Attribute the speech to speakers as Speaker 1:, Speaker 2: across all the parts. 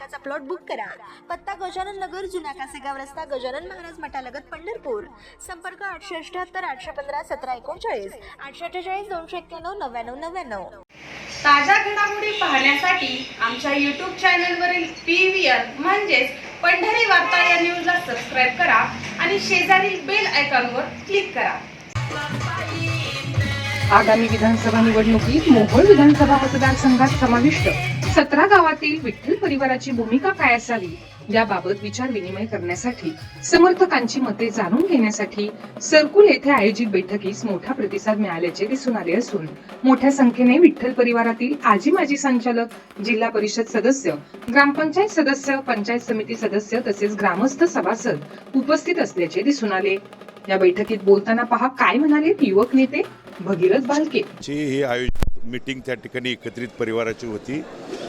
Speaker 1: हक्काचा plot book करा. पत्ता गजानन नगर जुना कासेगाव रस्ता गजानन महाराज मठालगत पंढरपूर. संपर्क आठशे अठ्याहत्तर आठशे पंधरा सतरा एकोणचाळीस. आठशे अठ्ठेचाळीस दोनशे एक्क्याण्णव नव्याण्णव नव्याण्णव.
Speaker 2: ताज्या घडामोडी पाहण्यासाठी आमच्या यूट्यूब चॅनलवरील पी व्ही आर म्हणजेच पंढरी वार्ता या न्यूजला सबस्क्राईब करा आणि शेजारील बेल आयकॉनवर क्लिक करा.
Speaker 3: आगामी विधानसभा निवडणुकीत मोहोळ विधानसभा मतदारसंघात समाविष्ट सतरा गावातील विठ्ठल परिवाराची भूमिका काय असावी याबाबत विचार विनिमय करण्यासाठी समर्थकांची मते जाणून घेण्यासाठी सरकुल येथे आयोजित बैठकीस मोठा प्रतिसाद मिळाल्याचे दिसून आले असून मोठ्या संख्येने विठ्ठल परिवारातील आजी माजी संचालक जिल्हा परिषद सदस्य ग्रामपंचायत सदस्य पंचायत समिती सदस्य तसेच ग्रामस्थ सभासद उपस्थित असल्याचे दिसून आले. या बैठकीत बोलताना पहा काय म्हणाले युवक नेते? भगीरथ बालके.
Speaker 4: ही आयोजित मीटिंग त्या ठिकाणी एकत्रित परिवाराची होती.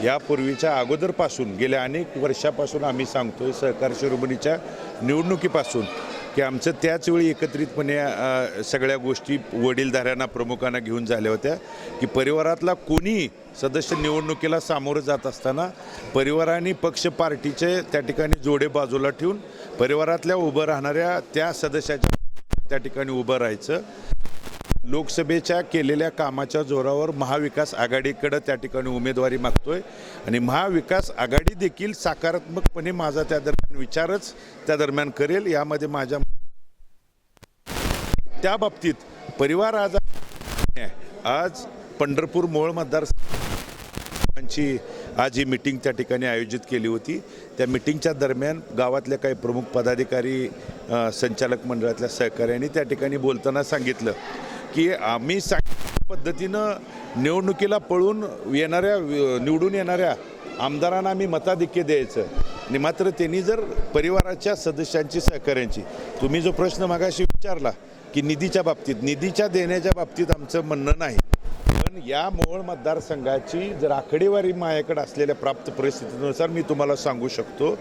Speaker 4: यापूर्वीच्या अगोदरपासून गेल्या अनेक वर्षापासून आम्ही सांगतोय सहकार शिरोमणीच्या निवडणुकीपासून की आमचं त्याचवेळी एकत्रितपणे सगळ्या गोष्टी वडीलधाऱ्यांना प्रमुखांना घेऊन झाल्या होत्या की परिवारातला कोणी सदस्य निवडणुकीला सामोरं जात असताना परिवाराने पक्ष पार्टीचे त्या ठिकाणी जोडे बाजूला ठेवून परिवारातल्या उभं राहणाऱ्या त्या सदस्याच्या त्या ठिकाणी उभं राहायचं. लोकसभेच्या केलेल्या कामाच्या जोरावर महाविकास आघाडीकडं त्या ठिकाणी उमेदवारी मागतोय. आणि महाविकास आघाडी देखील सकारात्मकपणे माझा त्या दरम्यान विचारच त्या दरम्यान करेल. यामध्ये माझ्या त्या बाबतीत परिवार आज आज पंढरपूर मोळ मतदारसंघांची आज ही मिटिंग त्या ठिकाणी आयोजित केली होती. त्या मिटिंगच्या दरम्यान गावातल्या काही प्रमुख पदाधिकारी संचालक मंडळातल्या सहकाऱ्यांनी त्या ठिकाणी बोलताना सांगितलं. की आम्ही पद्धतीनं निवडणुकीला पळून येणाऱ्या निवडून येणाऱ्या आमदारांना आम्ही मताधिक्य द्यायचं. आणि मात्र त्यांनी जर परिवाराच्या सदस्यांची सहकार्यांची तुम्ही जो प्रश्न मागाशी विचारला की निधीच्या बाबतीत निधीच्या देण्याच्या बाबतीत आमचं म्हणणं नाही. पण या मोहोळ मतदारसंघाची जर आकडेवारी माझ्याकडे असलेल्या प्राप्त परिस्थितीनुसार मी तुम्हाला सांगू शकतो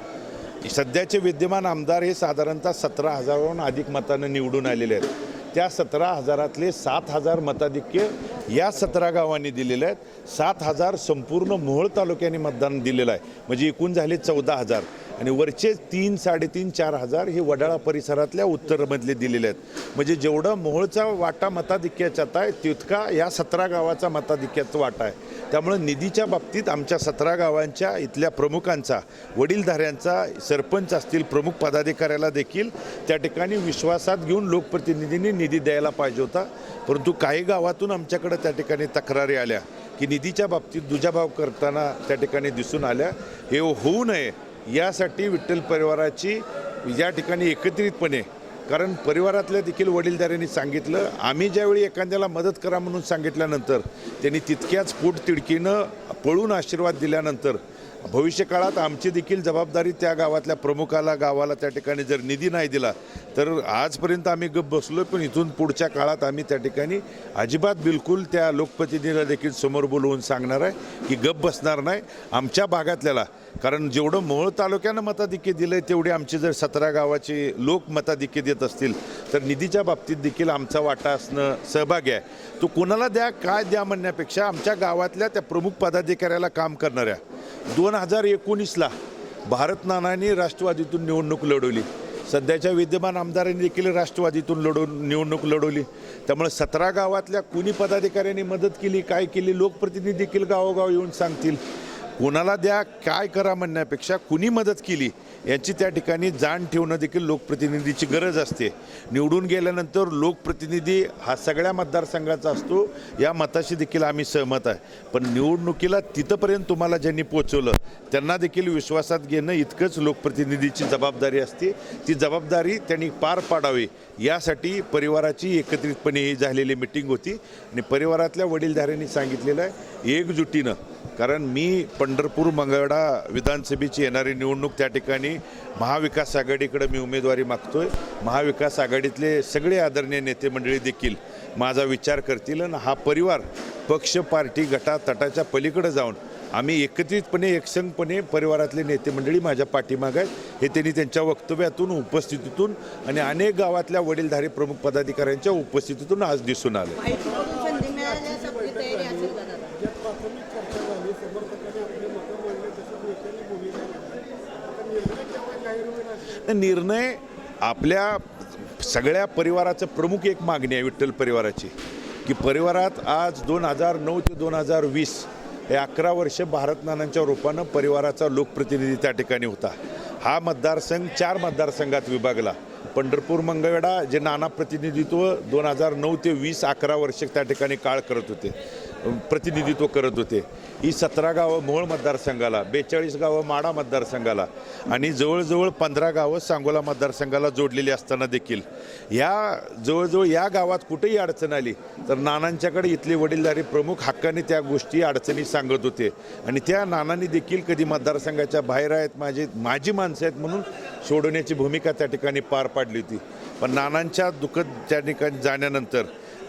Speaker 4: सध्याचे विद्यमान आमदार हे साधारणतः सतरा हजाराहून अधिक मतानं निवडून आलेले आहेत. त्या सतरा हजारातले सात हजार मताधिक्य या सतरा गावांनी दिलेले आहेत. सात हजार संपूर्ण मोहोळ तालुक्याने मतदान दिलेलं आहे. म्हणजे एकूण झाले चौदा हजार. आणि वरचे तीन साडेतीन चार हजार हे वडाळा परिसरातल्या उत्तरमधले दिलेले आहेत. म्हणजे जेवढं मोहोळचा वाटा मताधिक्याच्यात आहे तितका या सतरा गावाचा मताधिक्याचा वाटा आहे. त्यामुळं निधीच्या बाबतीत आमच्या सतरा गावांच्या इथल्या प्रमुखांचा वडीलधाऱ्यांचा सरपंच असतील प्रमुख पदाधिकाऱ्याला देखील त्या ठिकाणी विश्वासात घेऊन लोकप्रतिनिधींनी निधी द्यायला पाहिजे होता. परंतु काही गावातून आमच्याकडे त्या ठिकाणी तक्रारी आल्या की निधीच्या बाबतीत दुजाभाव करताना त्या ठिकाणी दिसून आल्या. हे होऊ नये. यासाठी विठ्ठल परिवाराची या ठिकाणी एकत्रितपणे कारण परिवारातल्या देखील वडीलधाऱ्यांनी सांगितलं आम्ही ज्यावेळी एखाद्याला मदत करा म्हणून सांगितल्यानंतर त्यांनी तितक्याच पोट तिडकीनं पळून आशीर्वाद दिल्यानंतर भविष्यकाळात आमची देखील जबाबदारी त्या गावातल्या प्रमुखाला गावाला त्या ठिकाणी जर निधी नाही दिला तर आजपर्यंत आम्ही गप बसलो पण इथून पुढच्या काळात आम्ही त्या ठिकाणी अजिबात बिलकुल त्या लोकप्रतिनिधीला देखील समोर बोलवून सांगणार आहे की गप बसणार नाही आमच्या भागातल्याला. कारण जेवढं मोहोळ तालुक्यानं मताधिक्य दिलं आहे तेवढे आमचे जर सतरा गावाचे लोक मताधिक्य देत असतील तर निधीच्या बाबतीत देखील आमचा वाटा असणं सहभागी आहे. तो कोणाला द्या काय द्या म्हणण्यापेक्षा आमच्या गावातल्या त्या प्रमुख पदाधिकाऱ्याला काम करणाऱ्या दोन हजार एकोणीसला भारत नानांनी राष्ट्रवादीतून निवडणूक लढवली. सध्याच्या विद्यमान आमदारांनी देखील राष्ट्रवादीतून लढवून निवडणूक लढवली. त्यामुळे सतरा गावातल्या कुणी पदाधिकाऱ्यांनी मदत केली काय केली लोकप्रतिनिधी देखील गावोगाव येऊन सांगतील. कोणाला द्या काय करा म्हणण्यापेक्षा कुणी मदत केली याची त्या ठिकाणी जाण ठेवणं देखील लोकप्रतिनिधीची गरज असते. निवडून गेल्यानंतर लोकप्रतिनिधी हा सगळ्या मतदारसंघाचा असतो या मताशी देखील आम्ही सहमत आहे. पण निवडणुकीला तिथंपर्यंत तुम्हाला ज्यांनी पोचवलं त्यांना देखील विश्वासात घेणं इतकंच लोकप्रतिनिधीची जबाबदारी असते. ती जबाबदारी त्यांनी पार पाडावी यासाठी परिवाराची एकत्रितपणे ही झालेली मिटिंग होती. आणि परिवारातल्या वडीलधाऱ्यांनी सांगितलेलं आहे एकजुटीनं कारण मी पंढरपूर मंगळा विधानसभेची येणारी निवडणूक त्या ठिकाणी महाविकास आघाडीकडे मी उमेदवारी मागतोय. महाविकास आघाडीतले सगळे आदरणीय नेते मंडळी देखील माझा विचार करतील आणि हा परिवार पक्ष पार्टी गटा तटाच्या पलीकडे जाऊन आम्ही एकत्रितपणे एकसंगपणे परिवारातले नेते मंडळी माझ्या पाठीमाग आहेत. हे त्यांनी त्यांच्या वक्तव्यातून उपस्थितीतून आणि अनेक गावातल्या वडीलधारी प्रमुख पदाधिकाऱ्यांच्या उपस्थितीतून आज दिसून आलं. निर्णय आपल्या सगळ्या परिवाराचं प्रमुख एक मागणी आहे विठ्ठल परिवाराची की परिवारात आज दोन हजार नऊ ते दोन हजार वीस हे अकरा वर्ष भारत नानांच्या रूपानं परिवाराचा लोकप्रतिनिधी त्या ठिकाणी होता हा मतदारसंघ चार मतदारसंघात विभागला पंढरपूर मंगळवेढा जे नाना प्रतिनिधित्व दोन हजार नऊ ते वीस अकरा वर्ष त्या ठिकाणी काळ करत होते प्रतिनिधित्व करत होते ही सतरा गावं मोहोळ मतदारसंघाला बेचाळीस गावं माडा मतदारसंघाला आणि जवळजवळ पंधरा गावं सांगोला मतदारसंघाला जोडलेली असताना देखील. या जवळजवळ या गावात कुठेही अडचण आली तर नानांच्याकडे इथले वडीलधारी प्रमुख हक्काने त्या गोष्टी अडचणी सांगत होते. आणि त्या नानांनी देखील कधी मतदारसंघाच्या बाहेर आहेत माझे माझी माणसं आहेत म्हणून सोडवण्याची भूमिका त्या ठिकाणी पार पाडली होती. पण नानांच्या दुःखद त्या ठिकाणी जाण्यानंतर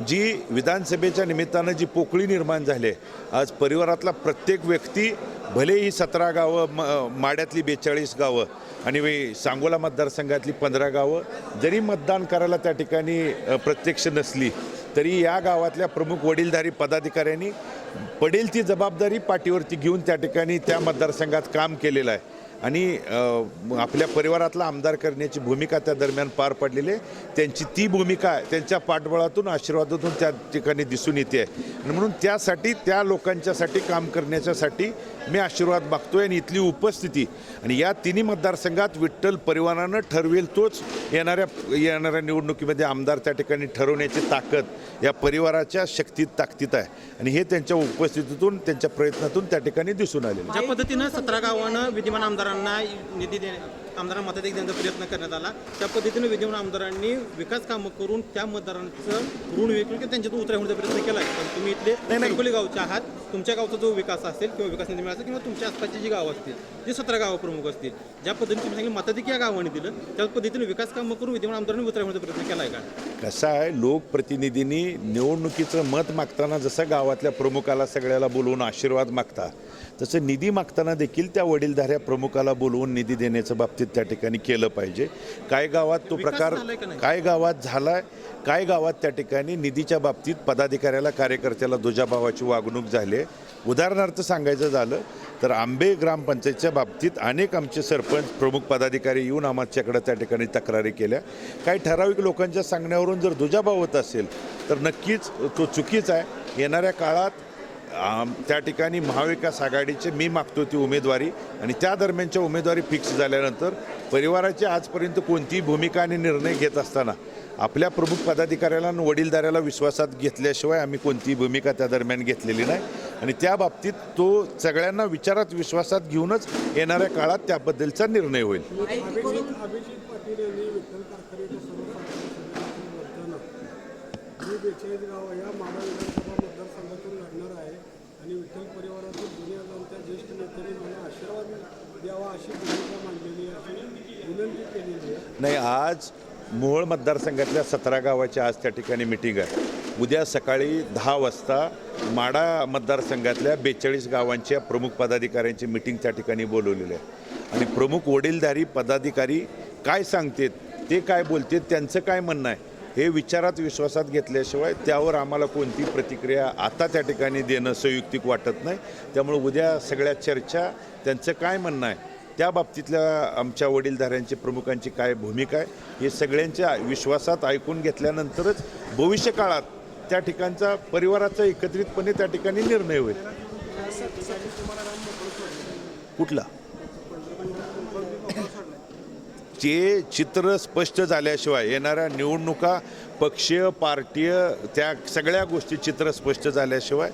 Speaker 4: जी विधानसभेच्या निमित्तानं जी पोकळी निर्माण झाली आहे, आज परिवारातला प्रत्येक व्यक्ती भले ही सतरा गावं म माड्यातली बेचाळीस गावं आणि सांगोला मतदारसंघातली पंधरा गावं जरी मतदान करायला त्या ठिकाणी प्रत्यक्ष नसली तरी या गावातल्या प्रमुख वडीलधारी पदाधिकाऱ्यांनी पडेल ती जबाबदारी पाठीवरती घेऊन त्या ठिकाणी त्या मतदारसंघात काम केलेलं आहे. आणि आपल्या परिवारातला आमदार करण्याची भूमिका त्या दरम्यान पार पडलेली आहे. त्यांची ती भूमिका त्यांच्या पाठबळातून आशीर्वादातून त्या ठिकाणी दिसून येते आहे. आणि म्हणून त्यासाठी त्या लोकांच्यासाठी काम करण्याच्यासाठी मी आशीर्वाद मागतोय आणि इथली उपस्थिती आणि या तिन्ही मतदारसंघात विठ्ठल परिवारानं ठरवेल तोच येणाऱ्या येणाऱ्या निवडणुकीमध्ये आमदार त्या ठिकाणी ठरवण्याची ताकद या परिवाराच्या शक्तीत ताकदीत आहे. आणि हे त्यांच्या उपस्थितीतून त्यांच्या प्रयत्नातून त्या ठिकाणी दिसून आले
Speaker 5: ज्या पद्धतीनं सतरा गावानं विद्यमान आमदारांना निधी दे आमदारांना मताधिक देण्याचा प्रयत्न करण्यात आला. त्या पद्धतीनं विद्यमान आमदारांनी विकास कामं करून त्या मतदारांचं ऋण विकून किंवा त्यांच्यातून उतरा होण्याचा प्रयत्न केला आहे पण तुम्ही इथले. सरकोली गावचे आहात. तुमच्या गावचा जो विकास असेल किंवा विकास निधी मिळाला किंवा तुमच्या आसपासची जी गावं असतील जी सतरा गावं प्रमुख असतील ज्या पद्धतीने तुम्ही सांगितलं मताधिक या गावाने दिलं त्या पद्धतीने विकास कामं करून विद्यमान आमदारांनी उतरा होण्याचा प्रयत्न केला आहे का?
Speaker 4: कसं आहे लोकप्रतिनिधींनी निवडणुकीचं मत मागताना जसं गावातल्या प्रमुखाला सगळ्याला बोलवून आशीर्वाद मागता तसं निधी मागताना देखील त्या वडीलधाऱ्या प्रमुखाला बोलवून निधी देण्याच्या बाबतीत त्या ठिकाणी केलं पाहिजे काय गावात तो प्रकार? काय गावात झालाय काय गावात त्या ठिकाणी निधीच्या बाबतीत पदाधिकाऱ्याला कार्यकर्त्याला दुजाभावाची वागणूक झाली आहे. उदाहरणार्थ सांगायचं झालं तर आंबे ग्रामपंचायतच्या बाबतीत अनेक आमचे सरपंच प्रमुख पदाधिकारी येऊन आमच्याकडे त्या ठिकाणी तक्रारी केल्या काही ठराविक लोकांच्या सांगण्यावरून जर दुजाभाव होत असेल तर नक्कीच तो चुकीचा आहे. येणाऱ्या काळात त्या ठिकाणी महाविकास आघाडीचे मी मागतो ती उमेदवारी आणि त्या दरम्यानच्या उमेदवारी फिक्स झाल्यानंतर परिवाराची आजपर्यंत कोणतीही भूमिका आणि निर्णय घेत असताना आपल्या प्रमुख पदाधिकाऱ्याला आणि वडीलधाऱ्याला विश्वासात घेतल्याशिवाय आम्ही कोणतीही भूमिका त्या दरम्यान घेतलेली नाही. आणि त्या बाबतीत तो सगळ्यांना विचारात विश्वासात घेऊनच येणाऱ्या काळात त्याबद्दलचा निर्णय होईल.
Speaker 6: बेचाळीस गाव या माडा विधानसभा मतदारसंघातून लढणार आहे आणि विठ्ठल परिवारातील जुन्या जाणत्या ज्येष्ठ नेत्यांनी मला आशीर्वाद द्यावा अशी भूमिका मांडलेली अशी विनंती केलेली आहे.
Speaker 4: नाही आज मोहोळ मतदारसंघातल्या सतरा गावाची आज त्या ठिकाणी मिटिंग आहे. उद्या सकाळी दहा वाजता माडा मतदारसंघातल्या बेचाळीस गावांच्या प्रमुख पदाधिकाऱ्यांची मिटिंग त्या ठिकाणी बोलवलेली आहे. आणि प्रमुख वडीलधारी पदाधिकारी काय सांगतात ते काय बोलतात त्यांचं काय म्हणणं आहे? हे विचारात विश्वासात घेतल्याशिवाय त्यावर आम्हाला कोणती प्रतिक्रिया आता त्या ठिकाणी देणं संयुक्तिक वाटत नाही. त्यामुळे उद्या सगळ्या चर्चा त्यांचं काय म्हणणं आहे त्या बाबतीतल्या आमच्या वडीलधाऱ्यांची प्रमुखांची काय भूमिका आहे हे सगळ्यांच्या विश्वासात ऐकून घेतल्यानंतरच भविष्यकाळात त्या ठिकाणचा परिवाराचा एकत्रितपणे त्या ठिकाणी निर्णय होईल. कुठला? ते चित्र स्पष्ट झाल्याशिवाय येणाऱ्या निवडणुका पक्षीय पार्टीय त्या सगळ्या गोष्टी चित्र स्पष्ट झाल्याशिवाय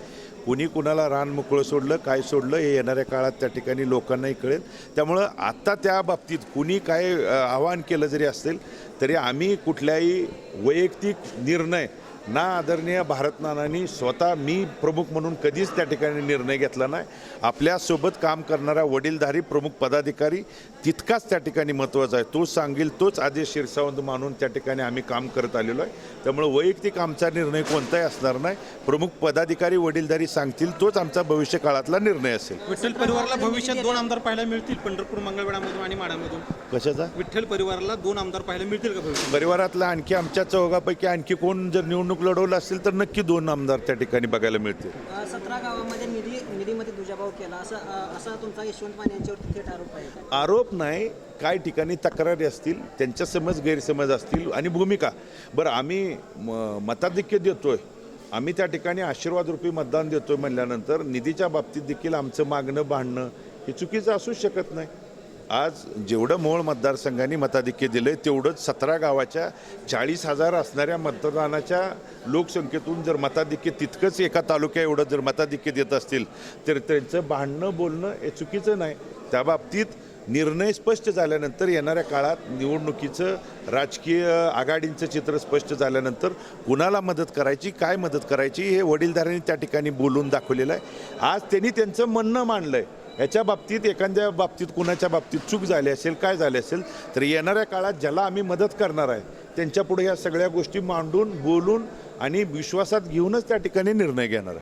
Speaker 4: कुणी कुणाला रान मोकळं सोडलं काय सोडलं हे येणाऱ्या काळात त्या ठिकाणी लोकांनाही कळेल. त्यामुळं आत्ता त्या बाबतीत कुणी काय आवाहन केलं जरी असेल तरी आम्ही कुठल्याही वैयक्तिक निर्णय ना आदरणीय भारत नानांनी स्वतः मी प्रमुख म्हणून कधीच त्या ठिकाणी निर्णय घेतला नाही. आपल्यासोबत काम करणारा वडीलधारी प्रमुख पदाधिकारी तितकाच त्या ठिकाणी महत्त्वाचा आहे. तो सांगेल तोच आदेश शिरसावंत मानून त्या ठिकाणी आम्ही काम करत आलेलो आहे. त्यामुळे वैयक्तिक आमचा निर्णय कोणताही असणार नाही. प्रमुख पदाधिकारी वडीलधारी सांगतील तोच आमचा भविष्य काळातला निर्णय असेल.
Speaker 5: विठ्ठल परिवाराला भविष्यात दोन आमदार पाहायला मिळतील पंढरपूर मंगळवेढामधून आणि माडामधून
Speaker 4: कशाचा?
Speaker 5: विठ्ठल परिवाराला दोन आमदार पाहायला मिळतील का भविष्यात?
Speaker 4: परिवारातला आणखी आमच्या चौघापैकी आणखी कोण जर निवडणूक लढवलं असेल तर नक्की दोन आमदार त्या ठिकाणी बघायला मिळतील.
Speaker 7: सतरा गावामध्ये निधी निधीमध्ये दुजाभाव केला. असं अ, असा तुमचा यशवंत माने यांच्यावरती थेट आरोप आहे?
Speaker 4: आरोप नाही. काही ठिकाणी तक्रारी असतील त्यांच्या समज गैरसमज असतील आणि भूमिका. बरं आम्ही म- मताधिक्य देतोय. आम्ही त्या ठिकाणी आशीर्वाद रूपी मतदान देतोय म्हणल्यानंतर निधीच्या बाबतीत देखील आमचं मागणं भांडणं हे चुकीचं असूच शकत नाही. आज जेवढं मोळ मतदारसंघाने मताधिक्य आहे तेवढंच सतरा गावाच्या चाळीस हजार असणाऱ्या मतदानाच्या लोकसंख्येतून जर मताधिक्य तितकंच एका तालुक्या एवढं जर मताधिक्य देत असतील तर त्यांचं भांडणं बोलणं हे चुकीचं नाही. त्या बाबतीत निर्णय स्पष्ट झाल्यानंतर येणाऱ्या काळात निवडणुकीचं राजकीय आघाडींचं चित्र स्पष्ट झाल्यानंतर कुणाला मदत करायची काय मदत करायची हे वडीलधाऱ्यांनी त्या ठिकाणी बोलून दाखवलेलं आहे. आज त्यांनी त्यांचं म्हणणं मांडलं आहे ह्याच्या बाबतीत एखाद्या बाबतीत कुणाच्या बाबतीत चूक झाली असेल काय झाले असेल तर येणाऱ्या काळात ज्याला आम्ही मदत करणार आहे त्यांच्यापुढे ह्या सगळ्या गोष्टी मांडून बोलून आणि विश्वासात घेऊनच त्या ठिकाणी निर्णय घेणार आहे.